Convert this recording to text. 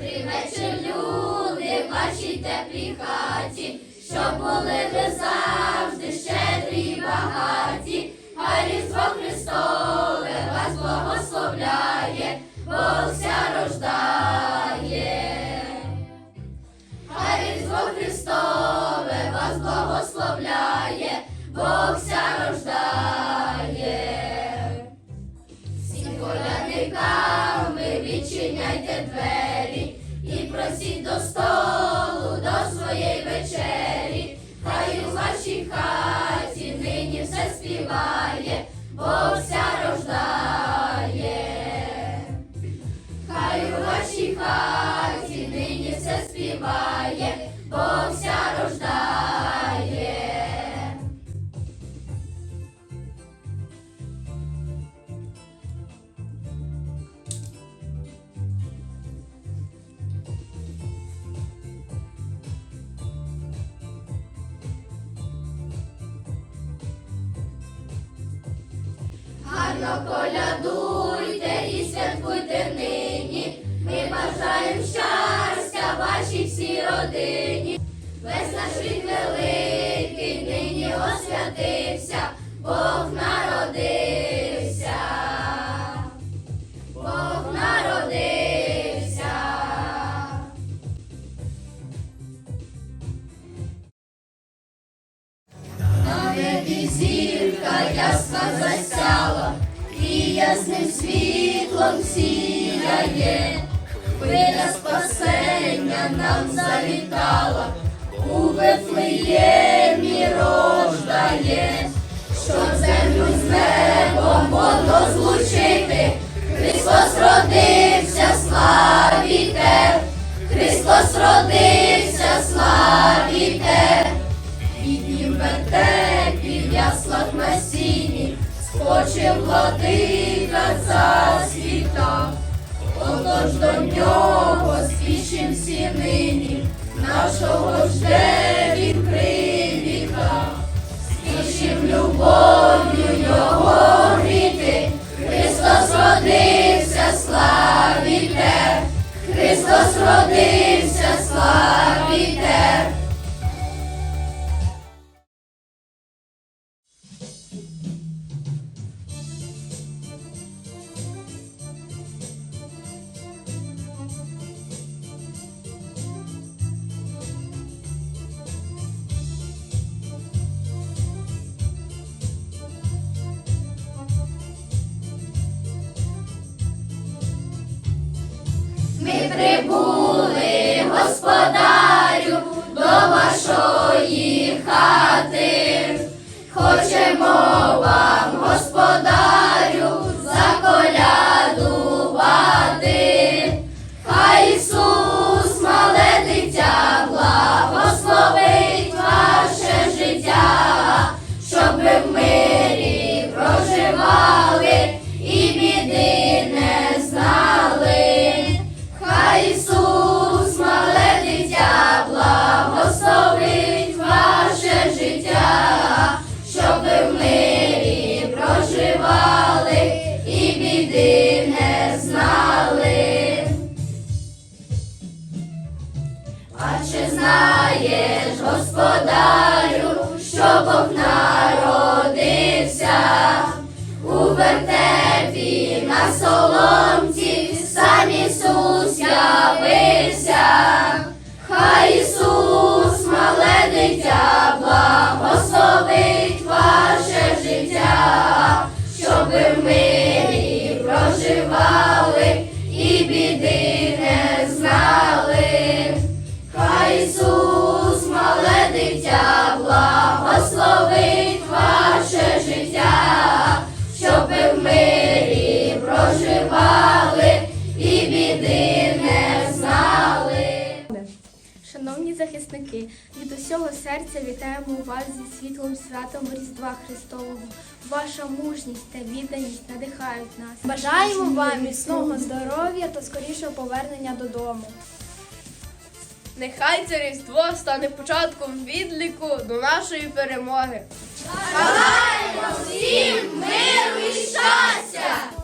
Добрий вечір, люди, вашій теплій хаті, щоб були ви завжди просіть до столу, до своєї вечері. Гарно колядуйте і святкуйте нині. Ми бажаємо щастя вашій всій родині. Весь наш рід великий нині освятився, Бог народився. Бог народився. На і ясним світлом сіяє, хвиля спасення нам завітала, у Вифлеємі рождає, щоб землю з небом одно злучити, Христос родився, славіте, Христос родився, спочив владика засвіта. Отож до нього спішим нині, нашого жде він привіта. Спішим любов'ю його гріти, Христос родився, славіте, Христос родився, прибули, господарю, до вашої хати. Хочемо вам, господарю, знаєш, господарю, що Бог народився. У вертепі на соломці, сам Ісус явився, хай Ісус, мале дитя, благословить захисники, від усього серця вітаємо вас зі світлом святом Різдва Христового. Ваша мужність та відданість надихають нас. Бажаємо вам міцного здоров'я та скорішого повернення додому. Нехай це Різдво стане початком відліку до нашої перемоги. Бажаємо всім миру і щастя!